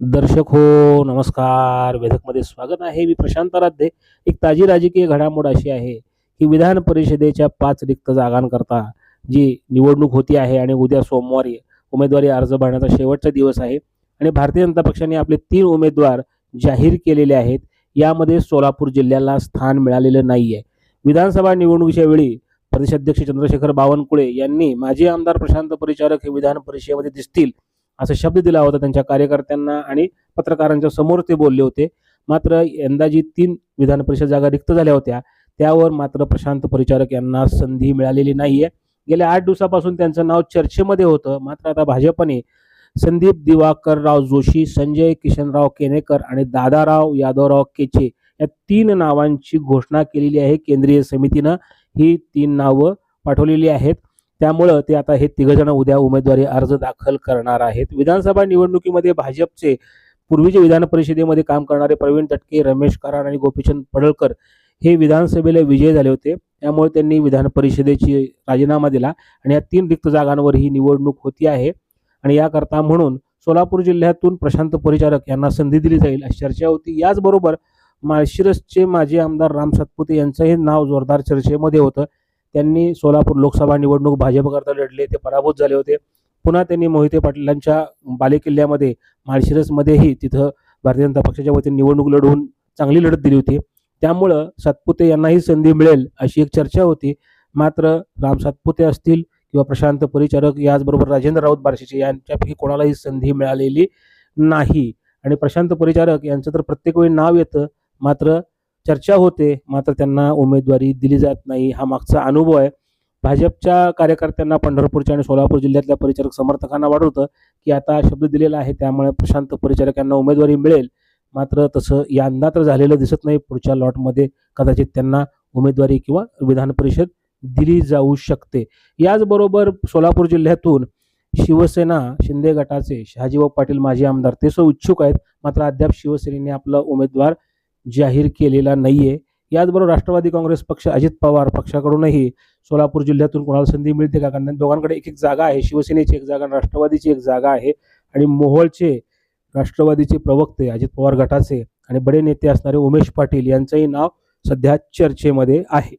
दर्शक हो नमस्कार. वेधकमध्ये स्वागत आहे. मी प्रशांत राध्य एक ताजी राजकीय घडामोड अशी आहे की विधान परिषदेच्या पाच रिक्त जागांकरता जी निवडणूक होती आहे आणि उद्या सोमवारी उमेदवारी अर्ज भरण्याचा शेवटचा दिवस आहे आणि भारतीय जनता पक्षाने आपले तीन उमेदवार जाहीर केलेले आहेत. यामध्ये सोलापूर जिल्ह्याला स्थान मिळालेलं नाही आहे विधानसभा निवडणुकीच्या वेळी प्रदेशाध्यक्ष चंद्रशेखर बावनकुळे यांनी माजी आमदार प्रशांत परिचारक हे विधान परिषदेमध्ये दिसतील. असा शब्द दिला होता त्यांच्या कार्यकर्त्यांना आणि पत्रकारांच्या समोर ते बोलले होते. मात्र यंदा जी तीन विधान परिषद जागा रिक्त झाल्या होत्या त्यावर मात्र प्रशांत परिचारक यांना संधी मिळालेली नाहीये. गेल्या आठ दिवसापासून त्यांचं नाव चर्चेमध्ये होतं. मात्र आता भाजपने संदीप दिवाकरराव जोशी संजय किशनराव केनेकर आणि दादाराव यादवराव केचे या तीन नावांची घोषणा केलेली आहे. केंद्रीय समितीनं ही तीन नावं पाठवलेली आहेत. त्यामुळं ते आता हे तिघजण उद्या उमेदवारी अर्ज दाखल करणार आहेत. विधानसभा निवडणुकीमध्ये भाजपचे पूर्वीचे विधान परिषदेमध्ये काम करणारे प्रवीण तटके रमेश कराड आणि गोपीचंद पडळकर हे विधानसभेला विजय झाले होते. त्यामुळे त्यांनी विधान परिषदेची राजीनामा दिला आणि या तीन रिक्त जागांवर ही निवडणूक होती आहे. आणि याकरता म्हणून सोलापूर जिल्ह्यातून प्रशांत परिचारक यांना संधी दिली जाईल अशी चर्चा होती. याचबरोबर माळशिरसचे माजी आमदार राम सातपुते यांचंही नाव जोरदार चर्चेमध्ये होतं. त्यांनी सोलापूर लोकसभा निवडणूक भाजपकरता लढले ते पराभूत झाले होते. पुन्हा त्यांनी मोहिते पाटलांच्या बालेकिल्ल्यामध्ये माळशिरसमध्येही तिथं भारतीय जनता पक्षाच्या वतीने निवडणूक लढवून चांगली लढत दिली होती. त्यामुळं सातपुते यांनाही संधी मिळेल अशी एक चर्चा होती. मात्र राम सातपुते असतील किंवा प्रशांत परिचारक याचबरोबर राजेंद्र राऊत बारशीचे यांच्यापैकी कोणालाही संधी मिळालेली नाही. आणि प्रशांत परिचारक यांचं तर प्रत्येक वेळी नाव येतं. मात्र चर्चा होते मात्र त्यांना उमेदवारी दिली जात नाही. हा मागचा अनुभव आहे. भाजपच्या कार्यकर्त्यांना पंढरपूरच्या आणि सोलापूर जिल्ह्यातल्या परिचारक समर्थकांना वाढवतं की आता शब्द दिलेला आहे त्यामुळे प्रशांत परिचारक यांना उमेदवारी मिळेल. मात्र तसं यंदा तर झालेलं दिसत नाही. पुढच्या लॉटमध्ये कदाचित त्यांना उमेदवारी किंवा विधान परिषद दिली जाऊ शकते. याचबरोबर सोलापूर जिल्ह्यातून शिवसेना शिंदे गटाचे शहाजीभाऊ पाटील माजी आमदार ते सो इच्छुक आहेत. मात्र अद्याप शिवसेनेने आपला उमेदवार जाहीर केलेला नाही आहे याचबरोबर राष्ट्रवादी काँग्रेस पक्ष अजित पवार पक्षाकडूनही सोलापूर जिल्ह्यातून कोणाला संधी मिळते का? कारण दोघांकडे एक एक जागा आहे. शिवसेनेची एक जागा आणि राष्ट्रवादीची एक जागा आहे. आणि मोहोळचे राष्ट्रवादीचे प्रवक्ते अजित पवार गटाचे आणि बडे नेते असणारे उमेश पाटील यांचंही नाव सध्या चर्चेमध्ये आहे.